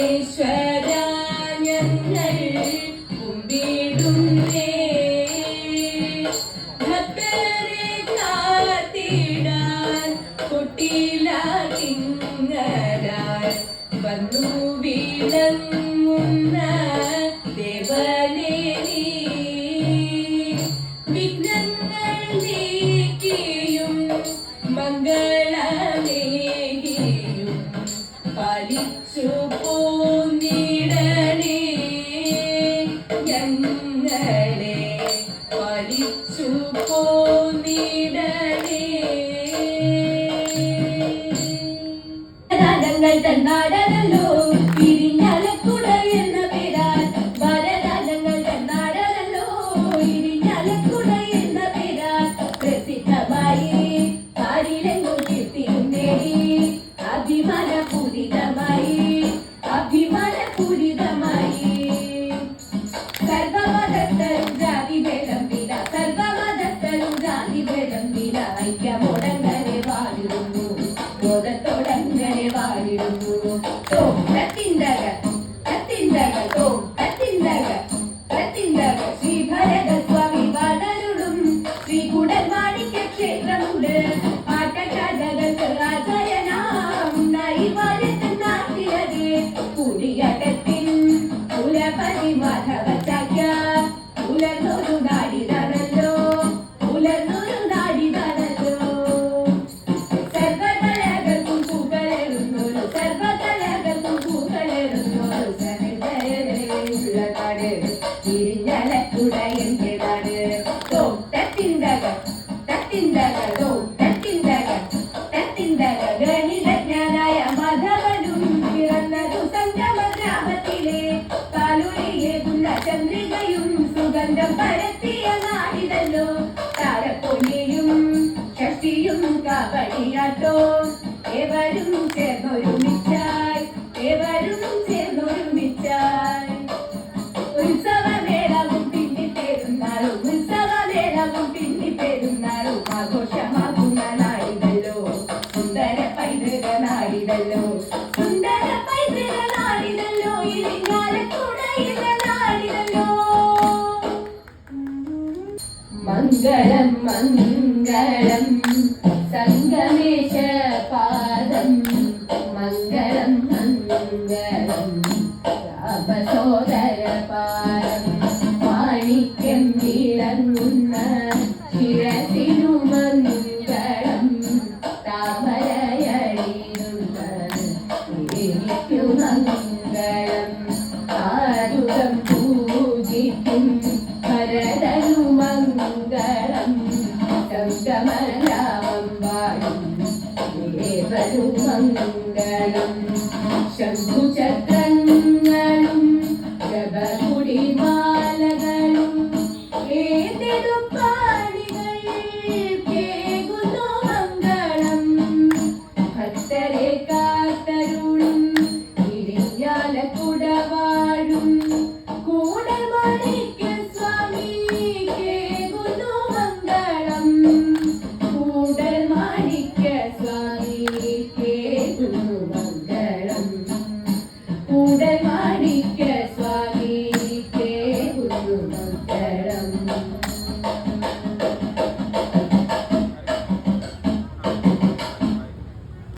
ഈശ്വര ഞങ്ങൾ Hello. ಶ್ರೀ ಭರದ ചന്ദ്രികയും സുഗന്ധം പരത്തിയ നാടിതല്ലോ. താരപ്പൊലിയും ഷഷ്ടിയും കബടിയാട്ടോ എവരും ചേർന്നൊരുമിച്ചായി. എവരും ചേർന്നൊരുമിച്ചായി. ഉത്സവമേളവും പിന്നി പെരുന്നാളും ഉത്സവമേളവും പിന്നി പെരുന്നാളും ആഘോഷമാകുന്ന നാടിതല്ലോ. സുന്ദര പൈതൃക നാടിതല്ലോ. സുന്ദര പൈതൃക നാടിതല്ലോ. ഇരിങ്ങാലക്കുടയിലെ മംഗളം മംഗളം. സംഗമേശ പാദം. മംഗളം മംഗളം. രാമസോദര പാദം. ശംഖുചക്രങ്ങളും ജപകുടി മാലകളും ഏതെതു പാണികൾ കേകുന്നു മംഗളം. ഭക്തരെ കാത്തരുളും ഇരിഞ്ഞാലക്കുടവാ